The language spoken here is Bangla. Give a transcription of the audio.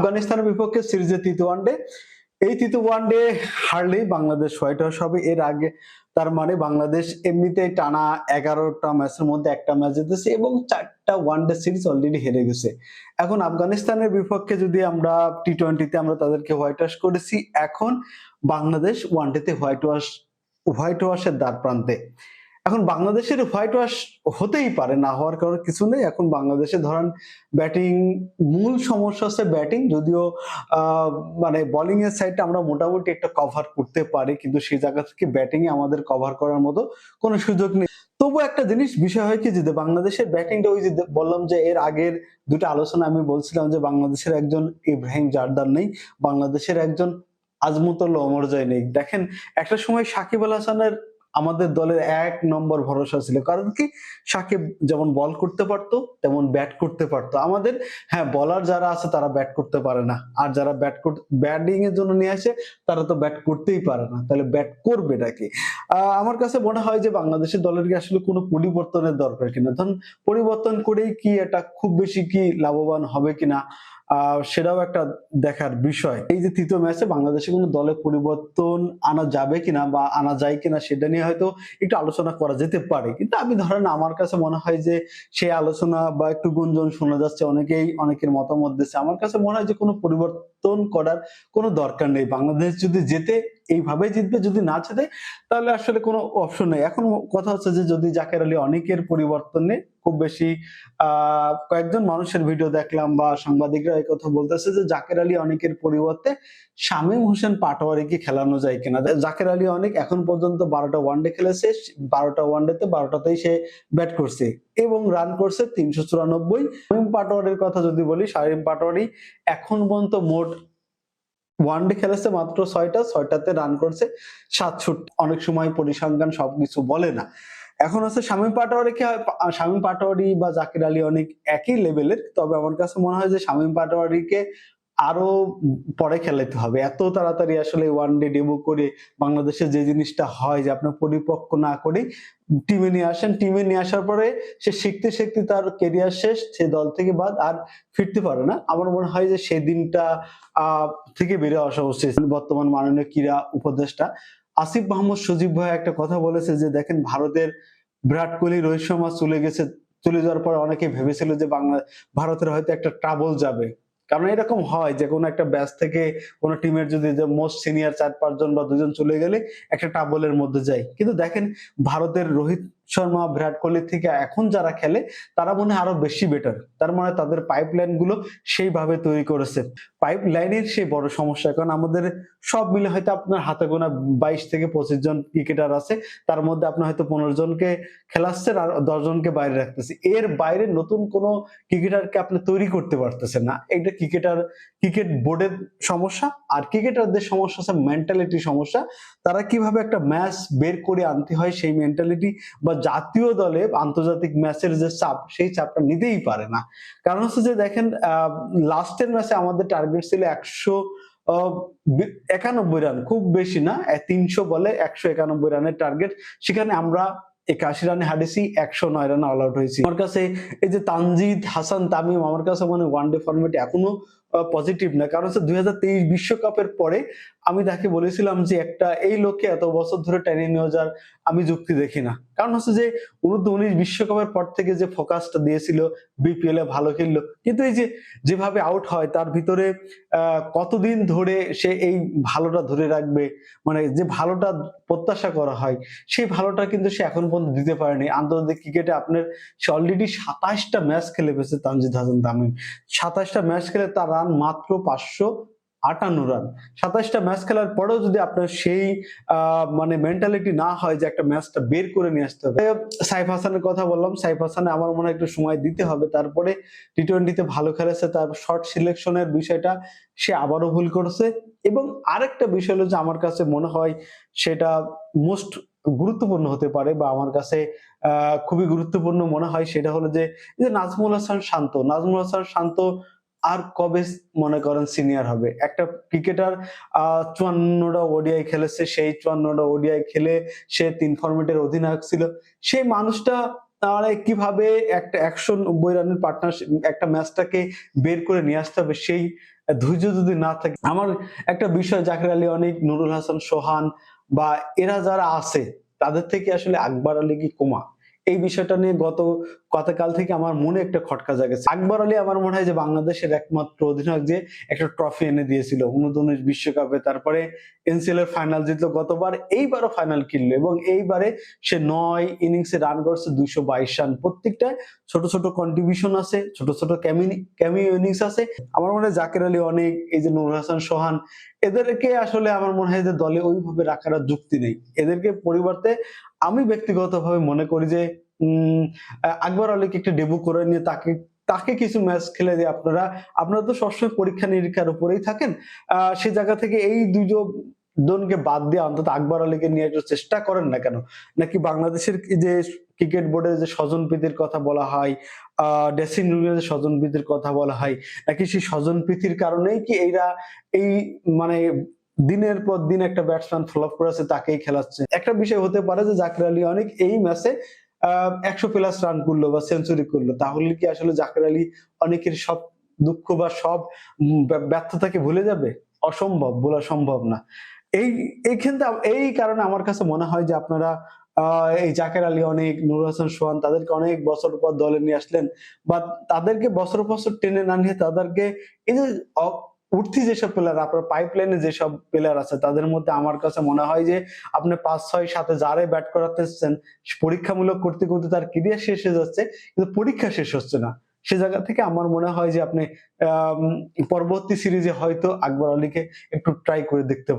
আফগানিস্তানের বিপক্ষে সিরিজের তৃতীয় ওয়ানডে এই তৃতীয় ওয়ানডে হারলেই বাংলাদেশ হোয়াইট হাউস হবে। এর আগে তার মানে বাংলাদেশ এমনিতেই টানা এগারোটা ম্যাচের মধ্যে একটা ম্যাচ জিতেছে এবং চারটা ওয়ানডে সিরিজ অলরেডি হেরে গেছে। এখন আফগানিস্তানের বিপক্ষে যদি আমরা টি টোয়েন্টিতে আমরা তাদেরকে হোয়াইট ওয়াশ করেছি, এখন বাংলাদেশ ওয়ানডেতে হোয়াইট ওয়াশ হোয়াইট ওয়াশের দ্বার প্রান্তে এখন বাংলাদেশের হোয়াইট ওয়াশ হতেই পারে, না হওয়ার কারণ কিছু নেই। এখন বাংলাদেশে ধরেন ব্যাটিং মূল সমস্যা হচ্ছে ব্যাটিং যদিও মানে বোলিং এর সাইডটা আমরা মোটামুটি একটা কভার করতে পারি, কিন্তু সেই জায়গা থেকে ব্যাটিং এ আমাদের কভার করার মতো কোনো সুযোগ নেই। তবু একটা জিনিস, বিষয় হয় কি যে বাংলাদেশের ব্যাটিংটা ওই যে বললাম যে, এর আগের দুটো আলোচনা আমি বলছিলাম যে, বাংলাদেশের একজন ইব্রাহিম জারদার নেই, বাংলাদেশের একজন আজমতুল্লাহ অমরজয় নেই। দেখেন, একটা সময় সাকিব আল হাসানের আমাদের দলের এক নম্বর ভরসা ছিল। কারণ কি? সাকিব যেমন বল করতে পারতো তেমন ব্যাট করতে পারতো। আমাদের হ্যাঁ বলার যারা আছে তারা ব্যাট করতে পারে না। আর যারা ব্যাট ব্যাটিং এর জন্য নিয়ে আসে তারা তো ব্যাট করতেই পারে না। তাহলে ব্যাট করবে নাকি? আহ, আমার কাছে মনে হয় যে বাংলাদেশের দলের কি আসলে কোনো পরিবর্তনের দরকার কিনা? ধরুন পরিবর্তন করেই কি এটা খুব বেশি কি লাভবান হবে কিনা? সেটাও একটা দেখার বিষয়। এই যে তৃতীয় ম্যাচে বাংলাদেশে কোনো দলে পরিবর্তন আনা যাবে কিনা বা আনা যায় কিনা সেটা নিয়ে হয়তো একটু আলোচনা করা যেতে পারে। কিন্তু আমি ধরেন আমার কাছে মনে হয় যে সেই আলোচনা বা একটু গুঞ্জন শোনা যাচ্ছে, অনেকেই অনেকের মতামত দিচ্ছে। আমার কাছে মনে হয় যে কোনো পরিবর্তন করার কোনো দরকার নেই। বাংলাদেশ যদি যেতে এইভাবে জিতবে যদি না যেতে তাহলে আসলে কোনো অপশন নেই। এখন কথা হচ্ছে যে যদি জাকের আলী অনেকের পরিবর্তনে খুব বেশি কয়েকজন মানুষের ভিডিও দেখলাম বা সাংবাদিকরা এই কথা বলতেছে যে জাকের আলী অনেকের পরিবর্তে শামীম হোসেন পাটোয়ারিকে খেলানো যায় কিনা। জাকের আলী অনেক এখন পর্যন্ত বারোটা ওয়ানডে খেলেছে, বারোটা ওয়ানডেতে বারোটাতেই সে ব্যাট করছে এবং রান করছে তিনশো চুরানব্বই। শামীম পাটোয়ারির কথা যদি বলি, শামীম পাটোয়ারি এখন পর্যন্ত মোট ওয়ানডে খেলেছে মাত্র ছয়টা, ছয়টাতে রান করছে সাত ছুট অনেক সময় পরিসংখ্যান সবকিছু বলে না। এখন হচ্ছে শামীম হয় শামীম পাটোয়ারি বা জাকির আলী অনেক একই লেভেলের তবে আমার কাছে মনে হয় যে শামীম পাটোয়ারিকে আরও পরে খেলাতে হবে। এত তাড়াতাড়ি আসলে ওয়ান ডে ডেবু করে বাংলাদেশে যে জিনিসটা হয় যে আপনার পরিপক্ক না করে টিমে নিয়ে আসেন। টিমে নিয়ে আসার পরে সে শিখতে শিখতে তার কেরিয়ার শেষ, সে দল থেকে বাদ আর ফিরতে পারে না। আমার মনে হয় যে সেই দিনটা থেকে বেড়ে আসা উচিত। বর্তমান মাননীয় ক্রীড়া উপদেষ্টা আসিফ মাহমুদ সজীব ভাই একটা কথা বলেছে যে, দেখেন, ভারতের বিরাট কোহলি, রোহিত শর্মা চলে গেছে। চলে যাওয়ার পর অনেকে ভেবেছিল যে বাংলা, ভারতের হয়তো একটা ট্রাবল যাবে। কারণ এরকম হয় যে কোনো একটা ব্যাচ থেকে কোনো টিমের যদি মোস্ট সিনিয়র চার পাঁচজন বা দুজন চলে গেলে একটা টাবলের মধ্যে যায়। কিন্তু দেখেন ভারতের রোহিত শর্মা, বিরাট কোহলির থেকে এখন যারা খেলে, তারা মনে আরও বেশি বেটার তার মানে তাদের পাইপলাইনগুলো সেইভাবে তৈরি করেছে। পাইপ লাইনের সেই বড় সমস্যা, কারণ আমাদের সব মিলে হয়তো আপনার হাতে গোনা বাইশ থেকে পঁচিশ জন ক্রিকেটার আছে, তার মধ্যে আপনার হয়তো পনেরো জনকে খেলাচ্ছেন আর দশ জনকে বাইরে রাখতেছে। এর বাইরে নতুন কোনো ক্রিকেটারকে আপনি তৈরি করতে পারতেছেন না। এটা ক্রিকেটার ক্রিকেট বোর্ডের সমস্যা আর ক্রিকেটারদের সমস্যা হচ্ছে মেন্টালিটি সমস্যা। তারা কীভাবে একটা ম্যাচ বের করে আনতে হয় সেই মেন্টালিটি বা জাতীয় দলে আন্তর্জাতিক ম্যাচের যে চাপ, সেই চাপটা নিতেই পারে না। কারণ হচ্ছে যে দেখেন লাস্টের ম্যাচে আমাদের টার্গেট ছিল একশো একানব্বই রান খুব বেশি না তিনশো বলে একশো একানব্বই রানের টার্গেট সেখানে আমরা একাশি রানে হারিয়েছি, একশো নয় রানে অল আউট হয়েছি। আমার কাছে এই যে তানজিদ, হাসান, তামিম, আমার কাছে মানে ওয়ান ডে ফর্মেটে এখনও পজিটিভ না। কারণ হচ্ছে দুই বিশ্বকাপের পরে আমি তাকে বলেছিলাম যে একটা এই লোককে এত বছর ধরে টেনে নিয়ে যাওয়ার আমি যুক্তি দেখি না। কারণ হচ্ছে যে উনিশ উনিশ বিশ্বকাপের পর থেকে যে ফোকাসটা দিয়েছিল বিপিএল এ ভালো খেললো। কিন্তু এই যে যেভাবে আউট হয়, তার ভিতরে কতদিন ধরে সে এই ভালোটা ধরে রাখবে মানে যে ভালোটা প্রত্যাশা করা হয়, সেই ভালোটা কিন্তু সে এখন পর্যন্ত দিতে পারেনি। আন্তর্জাতিক ক্রিকেটে আপনার সে অলরেডি সাতাশটা ম্যাচ খেলে ফেছে তানজিদ হাসান তামিম। সাতাশটা ম্যাচ খেলে তার রান মাত্র পাঁচশো আটান্ন রান সাতাশটা ম্যাচ খেলার পরেও যদি আপনার সেই মানে মেন্টালিটি না হয় যে একটা ম্যাচটা বের করে নিয়ে আসতে হবে। সাইফ হাসানের কথা বললাম। সাইফ হাসানে আমার মনে হয় একটু সময় দিতে হবে। তারপরে টি টোয়েন্টিতে ভালো খেলেছে। তার শর্ট সিলেকশনের বিষয়টা সে আবারও ভুল করেছে। এবং আরেকটা বিষয় হলো যে আমার কাছে মনে হয় সেটা মোস্ট গুরুত্বপূর্ণ হতে পারে বা আমার কাছে খুবই গুরুত্বপূর্ণ মনে হয়। সেটা হলো যে নাজমুল হাসান শান্ত। নাজমুল হাসান শান্ত আর কবে মনে করেন সিনিয়র হবে? একটা ক্রিকেটার চুয়ান্নটা ওডিআই খেলেছে, সেই চুয়ান্নটা ওডিআই খেলে সে তিন ফরম্যাটের অধিনায়ক ছিল। সেই মানুষটা তাহলে কীভাবে একটা একশো নব্বই রানের পার্টনারশিপ একটা ম্যাচটাকে বের করে নিয়ে আসতে হবে, সেই ধৈর্য যদি না থাকে। আমার একটা বিষয়, জাকির আলী অনেক, নুরুল হাসান, সোহান বা এরা যারা আছে, তাদের থেকে আসলে আকবর আলী কি কমা? এই বিষয়টা নিয়ে গত গতকাল থেকে আমার মনে একটা খটকা জাগেছে। আকবর আলী আমার মনে হয় যে বাংলাদেশের একমাত্র অধিনায়ক যে একটা ট্রফি এনে দিয়েছিল, উনত্রিশ বিশ্বকাপে। তারপরে এনসিএল এর ফাইনাল জিতলো গতবার, এইবারও ফাইনাল কিনলো এবং এইবারে সে নয় ইনিংসে রান করছে, দুইশো বাইশ রান। প্রত্যেকটা ছোট ছোট কন্ট্রিবিউশন আছে, ছোট ছোট ক্যামিও ইনিংস আছে। আমার মনে হয় জাকির আলী অনেক, এই যে নুর হাসান, সোহান, এদেরকে আসলে আমার মনে হয় যে দলে ওইভাবে রাখার যুক্তি নেই। এদেরকে পরিবর্তে আমি ব্যক্তিগতভাবে মনে করি যে আকবর আলীকে একটু ডেবু করে নিয়ে তাকে তাকে কিছু ম্যাচ খেলে দিয়ে আপনারা আপনারা তো সবসময় পরীক্ষা নিরীক্ষার উপরেই থাকেন। সে জায়গা থেকে এই দুজন জনকে বাদ দিয়ে অন্তত আকবর আলীকে নিয়ে একটু চেষ্টা করেন না কেন? নাকি বাংলাদেশের যে ক্রিকেট বোর্ডে যে স্বজন প্রীতির কথা বলা হয় ড্রেসিং রুমে যে স্বজন প্রীতির কথা বলা হয়, নাকি সেই স্বজন প্রীতির কারণেই কি এরা এই মানে দিনের পর দিন একটা ব্যাটসম্যান ফ্লপ করেছে, তাকেই খেলাচ্ছে। একটা বিষয় হতে পারে যে জাকির আলী অনেক এই ম্যাচে একশো প্লাস রান করল বা সেঞ্চুরি করল। তাহলে কি আসলে জাকির আলী অনেকের সব দুঃখ বা সব ব্যর্থতাকে ভুলে যাবে? অসম্ভব, বলা সম্ভব না। এই এইখান থেকে- এই কারণে আমার কাছে মনে হয় যে আপনারা এই জাকের আলী অনেক নুর হাসান সোহান তাদেরকে অনেক বছর পর দলে নিয়ে আসলেন। বা তাদেরকে বছর বছর টেনে না নিয়ে তাদেরকে এই যে উঠতি যেসব প্লেয়ার আপনার পাইপ লাইনে যেসব প্লেয়ার আছে, তাদের মধ্যে আমার কাছে মনে হয় যে, আপনি পাঁচ, ছয় সাথে যারে ব্যাট করাতেছেন, পরীক্ষামূলক করতে করতে তার ক্যারিয়ার শেষ হয়ে যাচ্ছে, কিন্তু পরীক্ষা শেষ হচ্ছে না। সে জায়গা থেকে আমার মনে হয় যে আপনি পরবর্তী সিরিজে হয়তো আকবর আলীকে একটু ট্রাই করে দেখতে পারেন।